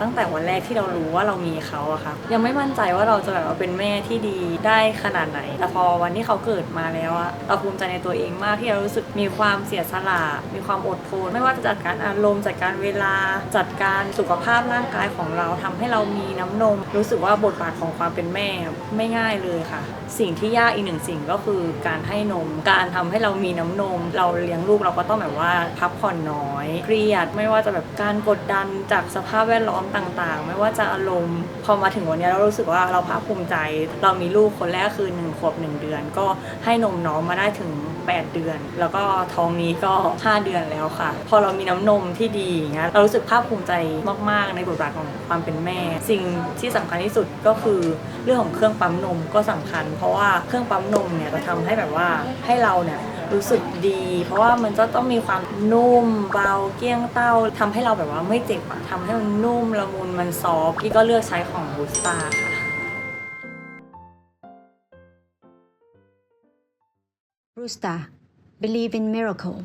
ตั้งแต่วันแรกที่เรารู้ว่าเรามีเขาอะค่ะยังไม่มั่นใจว่าเราจะแบบว่าเป็นแม่ที่ดีได้ขนาดไหน แต่พอวันที่เขาเกิดมาแล้วอะเราภูมิใจในตัวเองมากที่เรารู้สึกมีความเสียสละ มีความอดทน ไม่ว่าจะจัดการอารมณ์จัดการเวลา จัดการสุขภาพร่างกายของเราทำให้เรามีน้ำนม รู้สึกว่าบทบาทของความเป็นแม่ไม่ง่ายเลยค่ะ สิ่งที่ยากอีกหนึ่งสิ่งก็คือการให้นม การทำให้เรามีน้ำนม เราเลี้ยงลูกเราก็ต้องแบบว่าพักผ่อนน้อยเครียดไม่ว่าจะแบบการกดดันจากสภาพแวดล้อมต่างๆ ไม่ว่าจะอารมณ์พอมาถึงวันนี้เรารู้สึกว่าเราภาคภูมิใจ เรามีลูกคนแรกคือ1ขวบ1เดือน ก็ให้นมน้องมาได้ถึง 8 เดือน แล้วก็ท้องนี้ก็ 5 เดือนแล้วค่ะ พอเรามีน้ำนมที่ดีอย่างเงี้ยเรารู้สึกภาคภูมิใจมาก ๆ ในบทบาทของความเป็นแม่ สิ่งที่สำคัญที่สุดก็คือเรื่องของเครื่องปั๊มนมก็สำคัญ เพราะว่าเครื่องปั๊มนมเนี่ยจะทำให้แบบว่าให้เราเนี่ยรู้สึกดี เพราะว่ามันจะต้องมีความนุ่มเบาเกี้ยงเต้าทำให้เราแบบว่าไม่เจ็บอะทำให้มันนุ่มละมุนมันซอฟพี่ก็เลือกใช้ของบูสตาค่ะ Brusta Believe in Miracle